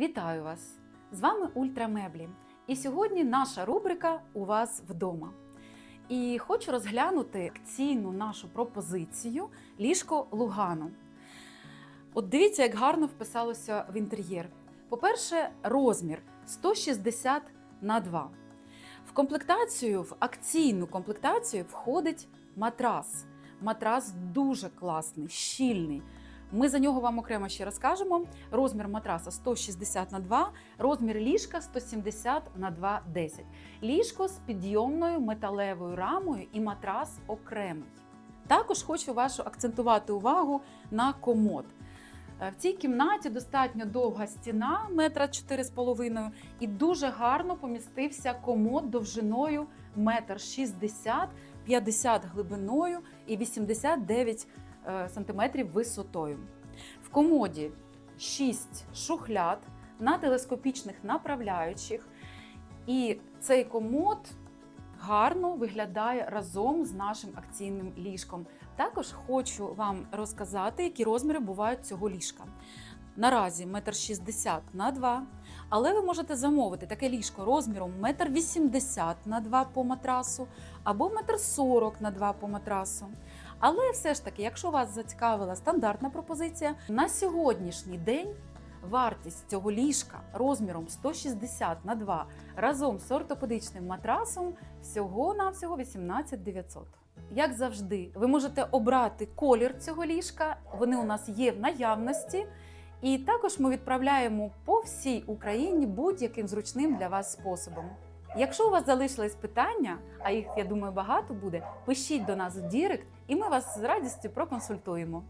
Вітаю вас! З вами Ультрамеблі. І сьогодні наша рубрика У вас вдома. І хочу розглянути акційну нашу пропозицію ліжко Лугану. От дивіться, як гарно вписалося в інтер'єр. По-перше, розмір 160 на 2. В комплектацію, в акційну комплектацію входить матрас. Матрас дуже класний, щільний. Ми за нього вам окремо ще розкажемо. Розмір матраса 160 на 2, розмір ліжка 170 на 2,10. Ліжко з підйомною металевою рамою і матрас окремий. Також хочу вашу акцентувати увагу на комод. Е, В цій кімнаті достатньо довга стіна, метра 4,5, і дуже гарно помістився комод довжиною метр 60, 50 глибиною і 89 е, сантиметрів висотою. В комоді 6 шухляд на телескопічних направляючих, і цей комод гарно виглядає разом з нашим акційним ліжком. Також хочу вам розказати, які розміри бувають цього ліжка. Наразі 1,60 м на 2, але ви можете замовити таке ліжко розміром 1,80 м на 2 по матрасу або 1,40 м на 2 по матрасу. Але все ж таки, якщо вас зацікавила стандартна пропозиція, на сьогоднішній день вартість цього ліжка розміром 160 на 2 разом з ортопедичним матрасом всього-навсього 18 900. Як завжди, ви можете обрати колір цього ліжка. Вони у нас є в наявності. І також ми відправляємо по всій Україні будь-яким зручним для вас способом. Якщо у вас залишились питання, а їх я думаю багато буде, пишіть до нас в Дірект, і ми вас з радістю проконсультуємо.